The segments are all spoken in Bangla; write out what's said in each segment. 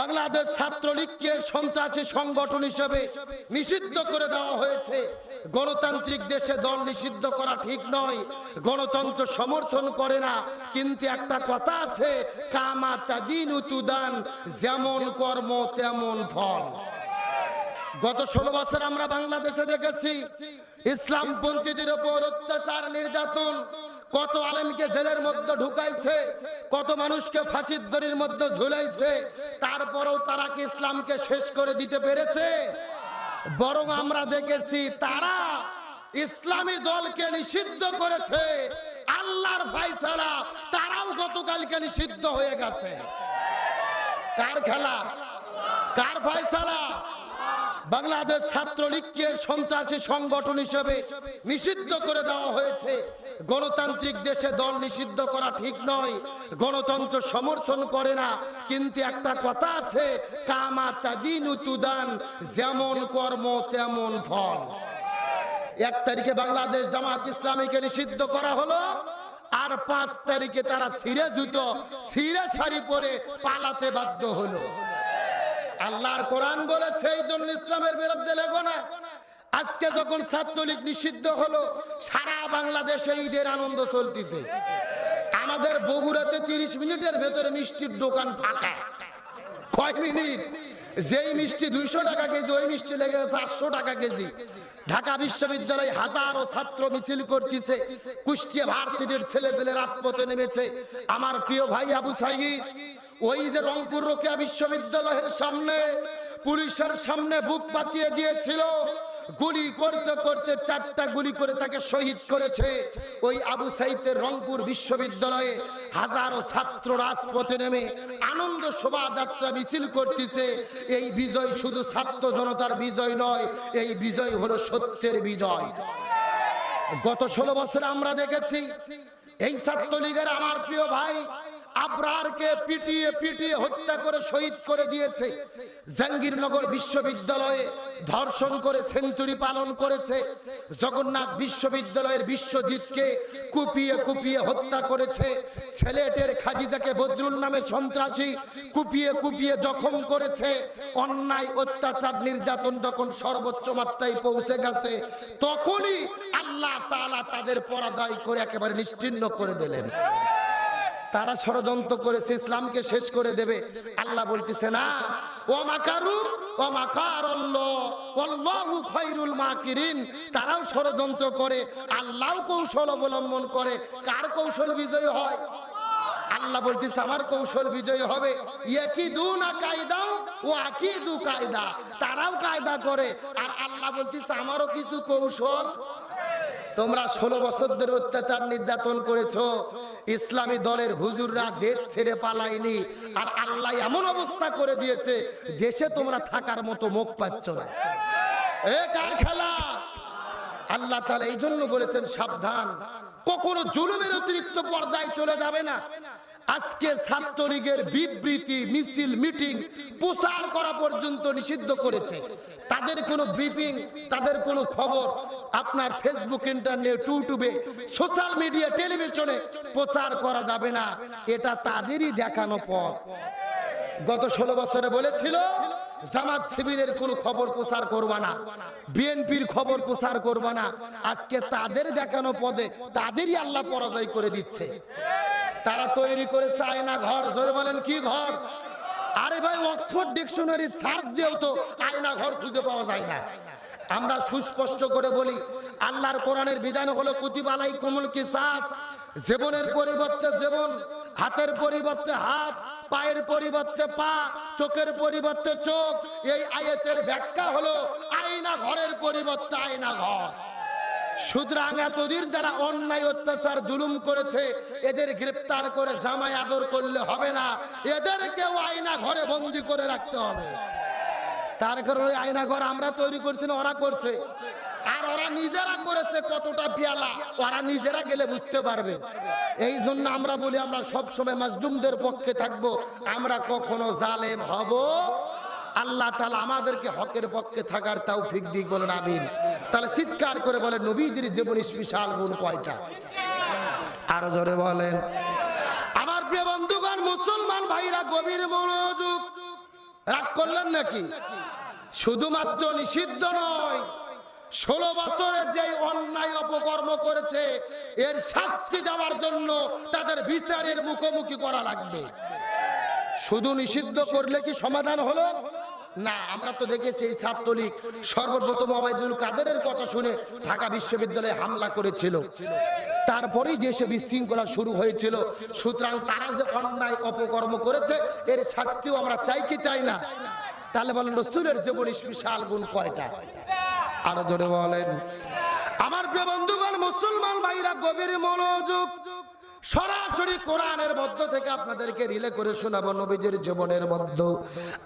বাংলাদেশ ছাত্রলীগকে সন্ত্রাসী সংগঠন হিসেবে নিষিদ্ধ করে দেওয়া হয়েছে। গণতান্ত্রিক দেশে দল নিষিদ্ধ করা ঠিক নয়। গণতন্ত্র সমর্থন করে না। কিন্তু একটা কথা আছে কামা তাদিন উতুদান যেমন কর্ম তেমন ফল। গত ষোলো বছর আমরা বাংলাদেশে দেখেছি, ইসলামপন্থীদের উপর অত্যাচার, নির্যাতন কত আলেমকে জেলের মধ্যে ঢুকাইছে, কত মানুষকে ফাঁসির দড়ির মধ্যে ঝুলাইছে, তারপরেও তারা কি ইসলামকে শেষ করে দিতে পেরেছে? বরং আমরা দেখেছি তারা ইসলামী দলকে নিষিদ্ধ করেছে, আল্লাহর ফাইসালা তারাও গতকালকে নিষিদ্ধ হয়ে গেছে। কার খেলা? কার ফাইসালা বাংলাদেশ ছাত্রলীগকে সন্ত্রাসী সংগঠন হিসেবে নিষিদ্ধ করে দেওয়া হয়েছে। গণতান্ত্রিক দেশে দল নিষিদ্ধ করা ঠিক নয়। গণতন্ত্র সমর্থন করে না। কিন্তু একটা কথা আছে, কামা তাদিন উতুদান যেমন কর্ম তেমন ফল। এক তারিখে বাংলাদেশ জামাত ইসলামীকে নিষিদ্ধ করা হলো, আর পাঁচ তারিখে তারা সিরে জুতো, সিরে শাড়ি পরে পালাতে বাধ্য হলো। আল্লাহর কোরআন বলেছে এই জন্য ইসলামের বিরুদ্ধে লেগো না। আজকে যখন ছাত্রলীগ নিষিদ্ধ হলো, সারা বাংলাদেশে ঈদের আনন্দ চলতেছে। আমাদের বগুড়াতে তিরিশ মিনিটের ভেতরে মিষ্টির দোকান ফাঁকা। কয় মিনিট? যেই মিষ্টি দুইশো টাকা কেজি, ওই মিষ্টি লেগে আটশো টাকা কেজি। ঢাকা বিশ্ববিদ্যালয় হাজারো ছাত্র মিছিল করতেছে। কুষ্টিয়া ভার্সিটির ছেলে পেলে রাজপথে নেমেছে। আমার প্রিয় ভাই আবু সাইদ ওই যে রংপুর রোকেয়া বিশ্ববিদ্যালয়ের সামনে পুলিশের সামনে বুক পাতিয়ে দিয়েছিল, গুলি করতে করতে চারটা গুলি করে তাকে শহীদ করেছে। ওই আবু সাইদের রংপুর বিশ্ববিদ্যালয়ে হাজারো ছাত্র রাজপথে নেমে আনন্দ শোভাযাত্রা মিছিল করতেছে। এই বিজয় শুধু ছাত্র জনতার বিজয় নয়, এই বিজয় হলো সত্যের বিজয়। গত ষোলো বছরে আমরা দেখেছি, এই ছাত্রলীগের আমার প্রিয় ভাই আবরারকে পিটিয়ে পিটিয়ে হত্যা করে শহীদ করে দিয়েছে। জাহাঙ্গীরনগর বিশ্ববিদ্যালয়ে ধর্ষণ করে সেঞ্চুরি পালন করেছে। জগন্নাথ বিশ্ববিদ্যালয়ের বিশ্বজিৎকে কুপিয়ে কুপিয়ে হত্যা করেছে। ছেলেটের খাদিজাকে বদরুল নামে সন্ত্রাসী কুপিয়ে কুপিয়ে জখম করেছে। অন্যায়, অত্যাচার, নির্যাতন যখন সর্বোচ্চ মাত্রায় পৌঁছে গেছে, তখনই আল্লাহ তাআলা তাদের পরাজয় করে একেবারে নিশ্চিহ্ন করে দিলেন। তারা ষড়যন্ত্র করেছে, ইসলামকে শেষ করে দেবে। আল্লাহ বলতেছে, না ও মাকারু ও মাকার তারাও ষড়যন্ত্র করে আল্লাহ কৌশল অবলম্বন করে। কার কৌশল বিজয় হয়? আল্লাহ বলতেছে, আমার কৌশল বিজয় হবে। কায়দা। তারাও কায়দা করে। আর আল্লাহ বলতেছে, আমারও কিছু কৌশল তোমরা ষোলো বছর ধরে অত্যাচার নির্যাতন করেছ। ইসলামী দলের হুজুররা দেশ ছেড়ে পালায়নি। আর আল্লাহ এমন অবস্থা করে দিয়েছে, দেশে তোমরা থাকার মতো মুখ পাচ্ছ না। খেলা? আল্লাহ তাহলে এই জন্য বলেছেন, সাবধান। কখনো জুলুমের অতিরিক্ত পর্যায়ে চলে যাবে না। আজকে ছাত্রলীগের বিবৃতি, মিছিল, মিটিং প্রচার করা পর্যন্ত নিষিদ্ধ করেছে। তাদের কোনো ব্রিফিং, তাদের কোনো খবর আপনার ফেসবুক, ইন্টারনেট, ইউটিউবে, সোশ্যাল মিডিয়া, টেলিভিশনে প্রচার করা যাবে না। এটা তাদেরই দেখানো পথ। গত ষোলো বছরে বলেছিল, জামাত শিবিরের কোনো খবর প্রচার করবা না, বিএনপির খবর প্রচার করবা না। আজকে তাদের দেখানো পদে তাদেরই আল্লাহ পরাজয় করে দিচ্ছে। তারা তৈরি করেছে আয়না ঘর। জোরে বলেন, কি ঘর? আরে ভাই, অক্সফোর্ড ডিকশনারি সার্চ দিয়েও তো আয়না ঘর খুঁজে পাওয়া যায় না। আমরা সুস্পষ্ট করে বলি, আল্লাহর কোরআনের বিধান হলো কুতিবালাই কোমল কিসাস, জীবনের পরিবর্তে জীবন, হাতের পরিবর্তে হাত, পায়ের পরিবর্তে পা, চোখের পরিবর্তে চোখ। এই আয়াতের ব্যাখ্যা হলো, আয়না ঘরের পরিবর্তে আয়না ঘর। সুতরাং এতদিন যারা অন্যায়, অত্যাচার, জুলুম করেছে, এদের গ্রেপ্তার করে জামাই আদর করলে হবে না। এদেরকেও আয়না ঘরে বন্দি করে রাখতে হবে। তার কারণে আয়না ঘর আমরা তৈরি করছি না, ওরা করছে। আর ওরা নিজেরা করেছে কতটা পেয়ালা, ওরা নিজেরা গেলে বুঝতে পারবে। এই জন্য আমরা বলি, আমরা সবসময় মাজলুমদের পক্ষে থাকব। আমরা কখনো জালেম হব আল্লাহ তালা আমাদেরকে হকের পক্ষে থাকার তাও ফিক দিক বলেন, আমিন। তাহলে চিৎকার করে বলেন নবীদের জীবন বিশাল গুণ কয়টা? আরও জোরে বলেন। আমার প্রিয় বন্ধুগণ, মুসলমান ভাইরা, গভীর মনোযোগ রাগ করলেন নাকি? শুধুমাত্র নিষিদ্ধ নয়, ষোলো বছরে যে অন্যায় অপকর্ম করেছে, এর শাস্তি দেওয়ার জন্য তাদের বিচারের মুখোমুখি করা লাগবে। শুধু নিষিদ্ধ করলে কি সমাধান হলো? না, আমরা তো দেখেছি এই ছাত্রলীগ সর্বপ্রথম অবায়দুল কাদেরের কথা শুনে ঢাকা বিশ্ববিদ্যালয়ে হামলা করেছিল। তারপরেই দেশে বিশৃঙ্খলা শুরু হয়েছিল, সুতরাং তারা যে অন্যায় অপকর্ম করেছে, এর শাস্তিও আমরা চাই কি চাই না? তাহলে বলেন, রসুলের জীবন বিশাল গুণ কয়টা? আরও জোরে বলেন। আমার প্রিয় বন্ধুগণ, মুসলমান ভাইরা, গভীর মনোযোগ সরাসরি কোরআনের মধ্য থেকে আপনাদেরকে রিলে করে শোনাবো নবীজির জীবনের মধ্য।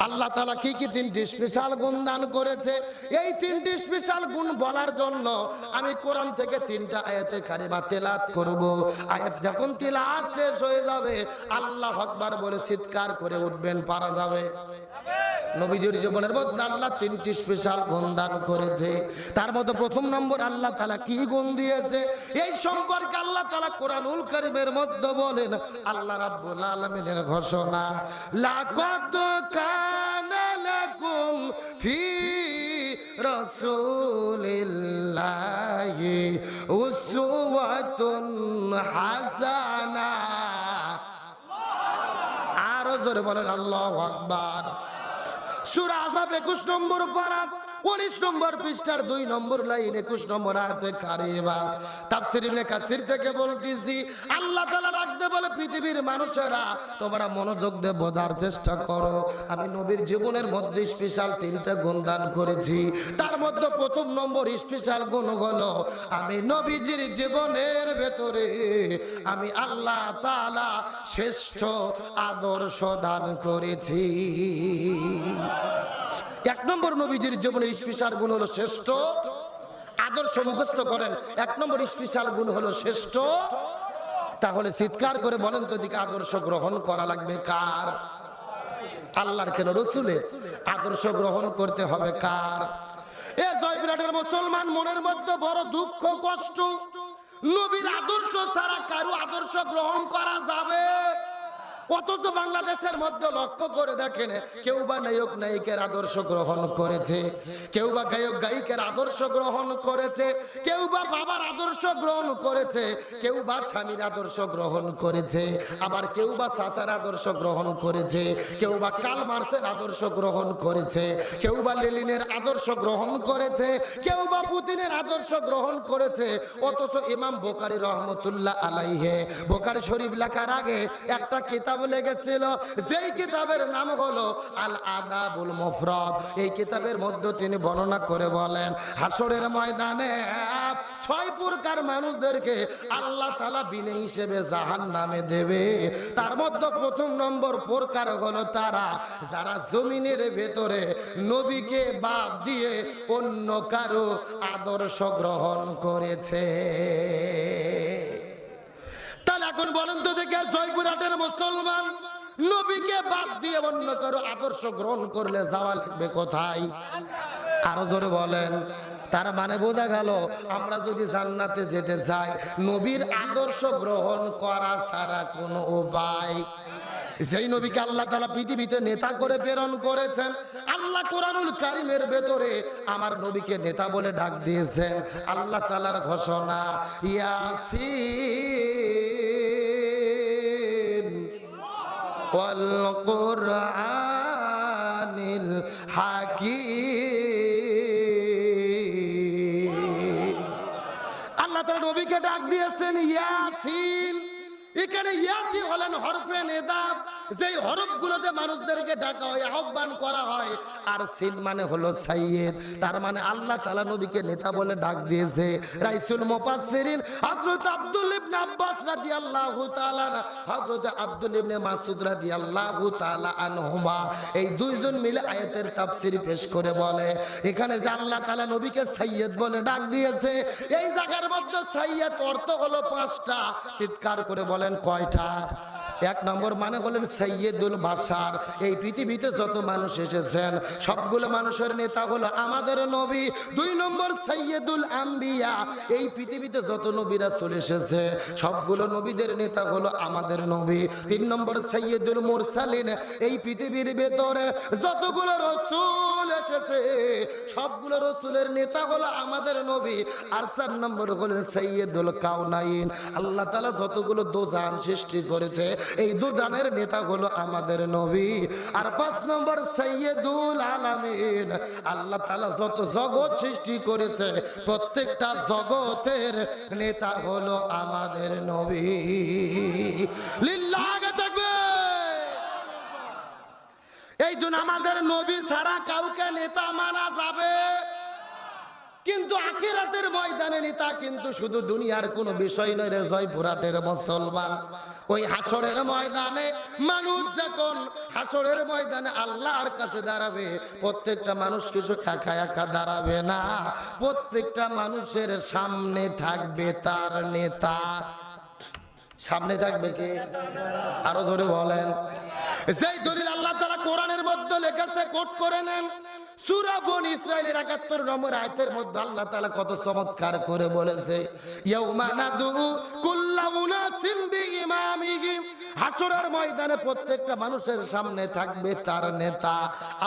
আল্লাহ তালা কি কি তিনটি স্পেশাল গুণ দান করেছে? এই তিনটি স্পেশাল গুণ বলার জন্য আমি কোরআন থেকে তিনটা আয়াতে কারিমা তেলাত করব। আয়াত যখন তেলাত শেষ হয়ে যাবে, আল্লাহ হকবার বলে চিৎকার করে উঠবেন, পারা যাবে। নবীজির জীবনের মধ্যে আল্লাহ তিনটি স্পেশাল গুণ দান করেছে। তার মধ্যে প্রথম নম্বর, আল্লাহ তালা কি গুণ দিয়েছে? এই সম্পর্কে আল্লাহ তালা কোরআনুল করিমের মধ্যে বলেন, আল্লাহ রাব্বুল আলামিনের ঘোষণা, লাকাদ কানা লাকুম ফি রাসূলিল্লাহি উসওয়াতুন হাসানা। আরও জোরে বলেন, আল্লাহু আকবার। সূরা আযাব 21 নম্বর পারা 19 নম্বর পৃষ্ঠার 2 নম্বর লাইন 21 নম্বর আয়াতে কারিমা। তাফসীর ইবনে কাসির থেকে বলতেছি, আল্লাহ তাআলা রাখতে বলে পৃথিবীর মানুষেরা, তোমরা মনোযোগ দিয়ে বোঝার চেষ্টা করো। আমি নবীর জীবনের মধ্যে স্পেশাল তিনটা গুণ দান করেছি। তার মধ্যে প্রথম নম্বর স্পেশাল গুণ হলো, আমি নবীজির জীবনের ভেতরে, আমি আল্লাহ তাআলা শ্রেষ্ঠ আদর্শ দান করেছি। এক নম্বর নবীজির জীবনের স্পেশাল গুণ হলো শ্রেষ্ঠ। আদর্শ মুখস্থ করেন, এক নম্বর স্পেশাল গুণ হলো শ্রেষ্ঠ। তাহলে চিৎকার করে বলেন তো দিকে আদর্শ গ্রহণ করা লাগবে কার? আল্লাহর কেন রসুলের আদর্শ গ্রহণ করতে হবে কার? এ জয়বিরাটের মুসলমান মনের মধ্যে বড় দুঃখ, কষ্ট। নবীর আদর্শ ছাড়া কারও আদর্শ গ্রহণ করা যাবে অথচ বাংলাদেশের মধ্যে লক্ষ্য করে দেখেন, কেউ বা নায়ক, নায়িকের আদর্শ গ্রহণ করেছে, কেউ বা গায়ক, গায়িকের আদর্শ গ্রহণ করেছে, কেউ বা বাবার আদর্শ গ্রহণ করেছে, কেউ বা স্বামীর আদর্শ গ্রহণ করেছে, আবার কেউ বা চাচার আদর্শ গ্রহণ করেছে, কেউ বা কাল মার্সের আদর্শ গ্রহণ করেছে, কেউ বা লেলিনের আদর্শ গ্রহণ করেছে, কেউ বা পুতিনের আদর্শ গ্রহণ করেছে, অথচ ইমাম বোকারি রহমতুল্লাহ আলাইহে, বোকারি শরীফ লেখার আগে একটা কিতাব লেগেছিল। যেই কিতাবের নাম হলো আল আদাবুল মুফরাদ। এই কিতাবের মধ্যে তিনি বর্ণনা করে বলেন হাসরের ময়দানে ছয় প্রকার মানুষদেরকে আল্লাহ তালা বিনে হিসেবে জাহান নামে দেবে। তার মধ্যে প্রথম নম্বর প্রকার হলো তারা, যারা জমিনের ভেতরে নবীকে বাদ দিয়ে অন্য কারও আদর্শ গ্রহণ করেছে। এখন বলেন তো দেখে জয়পুরহাটের মুসলমান? নবীকে বাদ দিয়ে অন্য কারও আদর্শ গ্রহণ করলে যাওয়া লাগবে কোথায়? আরও জোরে বলেন। তার মানে বোঝা গেল, আমরা যদি জান্নাতে যেতে চাই নবীর আদর্শ গ্রহণ করা ছাড়া কোনো উপায় সেই নবীকে আল্লাহ তালা পৃথিবীতে নেতা করে প্রেরণ করেছেন, আল্লাহ কোরআনুল কারিমের ভেতরে আমার নবীকে নেতা বলে ডাক দিয়েছেন। আল্লাহ তালার ঘোষণা, ইয়াসিন। কোরআনিল হাকি আল্লাহ তাআলা নবীকে ডাক দিয়েছেন ইয়াসিন। এখানে ইয়াসি হলেন হরফে নেদাব। যেই হরফগুলোতে মানুষদেরকে ডাকা হয়, আহ্বান করা হয়, আর সিন মানে হলো সাইয়েদ। তার মানে আল্লাহ তাআলা নবীকে নেতা বলে ডাক দিয়েছে। রাইসুল হযরত আব্দুল ইবনে আব্বাস আব্দুল ইবনে আনহুমা এই দুইজন মিলে আয়াতের তাফসীর পেশ করে বলে। এখানে যে আল্লাহ তাআলা নবীকে সাইয়েদ বলে ডাক দিয়েছে, এই জায়গার মধ্যে সাইয়েদ অর্থ হলো পাঁচটা। চিৎকার করে বলেন কয়টা? এক নম্বর মানে হলেন সৈয়দুল বাসার এই পৃথিবীতে যত মানুষ এসেছেন, সবগুলো মানুষের নেতা হলো আমাদের নবী। দুই নম্বর সৈয়দুল আম্বিয়া। এই পৃথিবীতে যত নবীরা চলে এসেছে, সবগুলো নবীদের নেতা হলো আমাদের নবী। তিন নম্বর সৈয়দুল মুরসালিন। এই পৃথিবীর ভেতরে যতগুলো রসুল এসেছে, সবগুলো রসুলের নেতা হলো আমাদের নবী। আর চার নম্বর হলেন সৈয়দুল কাউনাইন আল্লাহ তালা যতগুলো দোজান সৃষ্টি করেছে এই দোজানের নেতা হলো আমাদের নবী। আর পাঁচ নম্বর সৈয়দুল আলামিন, আল্লাহ তালা যত জগৎ সৃষ্টি করেছে, প্রত্যেকটা জগতের নেতা হলো আমাদের নবী। থাকবে এই জন্য আমাদের নবী ছাড়া কাউকে নেতা মানা যাবে। কিন্তু আখিরাতের ময়দানে নেতা কিন্তু শুধু দুনিয়ার কোনো বিষয় নয় রে জয়পুরাটের মুসলমান। ওই হাসরের ময়দানে মানুষ যখন হাসরের ময়দানে আল্লাহর কাছে দাঁড়াবে, প্রত্যেকটা মানুষ কিছু একা একা দাঁড়াবে না। প্রত্যেকটা মানুষের সামনে থাকবে তার নেতা। সামনে থাকবে কে? আরও জোরে বলেন। যেই দলিল আল্লাহ তাআলা কোরআনের মধ্যে লেখেছে কোট করে নেন। সূরা বনি ইসরাইলের 71 নম্বর আয়তের মধ্যে আল্লাহ তাআলা কত চমৎকার করে বলেছে, ইয়াউমা নাদু কুল্লা উনাসিম বিইমামিহিম। হাসরের ময়দানে প্রত্যেকটা মানুষের সামনে থাকবে তার নেতা।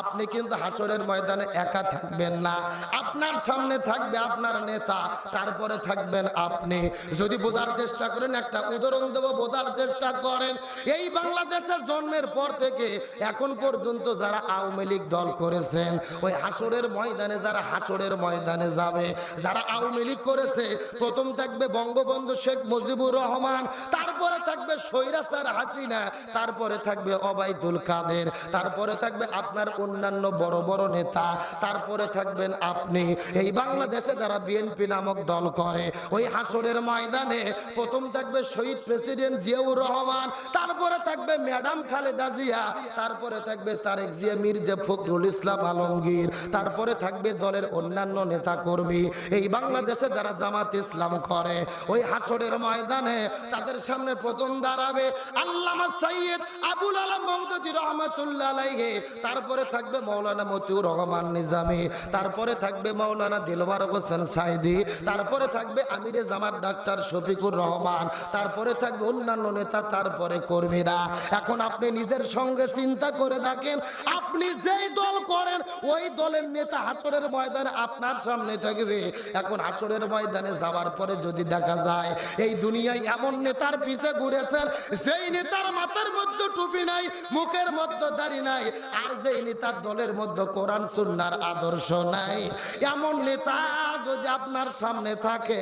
আপনি কিন্তু হাসরের ময়দানে একা থাকবেন না। আপনার সামনে থাকবে আপনার নেতা, তারপরে থাকবেন আপনি। যদি বোঝার চেষ্টা করেন, একটা উদাহরণ দেব, বোঝার চেষ্টা করেন। এই বাংলাদেশের জন্মের পর থেকে এখন পর্যন্ত যারা আওয়ামী লীগ দল করেছেন, ওই হাসরের ময়দানে যারা হাসরের ময়দানে যাবে, যারা আওয়ামী লীগ করেছে, প্রথম থাকবে বঙ্গবন্ধু শেখ মুজিবুর রহমান, তারপরে থাকবে সৈরাসার হাসিনা, তারপরে থাকবে অবাইদুল কাদের, তারপরে থাকবে আপনার অন্যান্য বড় বড় নেতা, তারপরে থাকবেন আপনি। এই বাংলাদেশে যারা বিএনপি নামক দল করে, ওই হাসরের ময়দানে প্রথম থাকবে শহীদ প্রেসিডেন্ট জিয়াউর রহমান, তারপরে থাকবে ম্যাডাম খালেদা জিয়া, তারপরে থাকবে তারেক জিয়া, মির্জা ফখরুল ইসলাম আলমগীর, তারপরে থাকবে দলের অন্যান্য নেতা কর্মী এই বাংলাদেশে যারা জামাত ইসলাম করে, ওই হাসরের ময়দানে তাদের সামনে প্রথম দাঁড়াবে। আল্লামা সাইয়্যিদ আবুল আলম রহমাতুল্লাহ তারপরে থাকবে মতিউর রহমান নিজামী, তারপরে থাকবে হোসেন সাইদি, তারপরে থাকবে আমিরে ডাক্তার শফিকুর রহমান, তারপরে থাকবে অন্যান্য নেতা, তারপরে কর্মীরা। এখন আপনি নিজের সঙ্গে চিন্তা করে দেখেন, আপনি যেই দল করেন, ওই দলের নেতা হাসরের ময়দানে আপনার সামনে থাকবে। এখন হাসরের ময়দানে যাওয়ার পরে যদি দেখা যায়, এই দুনিয়ায় এমন নেতার পিছে ঘুরেছেন, যেই নেতার মাথার মধ্যে টুপি নাই, মুখের মধ্যে দাড়ি নাই, আর যেই নেতার দলের মধ্যে কোরআন সুন্নার আদর্শ নাই, এমন নেতা যদি আপনার সামনে থাকে,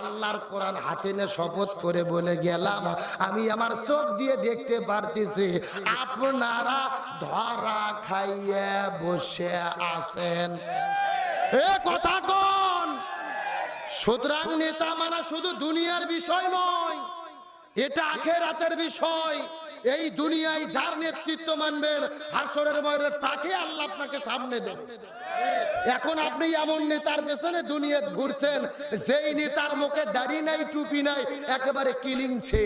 আল্লাহর কোরআন হাতে নিয়ে শপথ করে বলে গেলাম, আমি আমার চোখ দিয়ে দেখতে পারতেছি, আপনারা ধরা খাইয়ে বসে আছেন। এ কথা কোন, সুতরাং নেতা মানা শুধু দুনিয়ার বিষয় নয় এটা আখেরাতের বিষয়। এই দুনিয়ায় যার নেতৃত্ব মানবেন, হাসরের ময়রে তাকে আল্লাহ আপনাকে সামনে দেবে। এখন আপনি এমন নেতার পেছনে দুনিয়া ঘুরছেন, যেই নেতার মুখে দাড়ি নাই, টুপি নাই, একেবারে কিলিংছে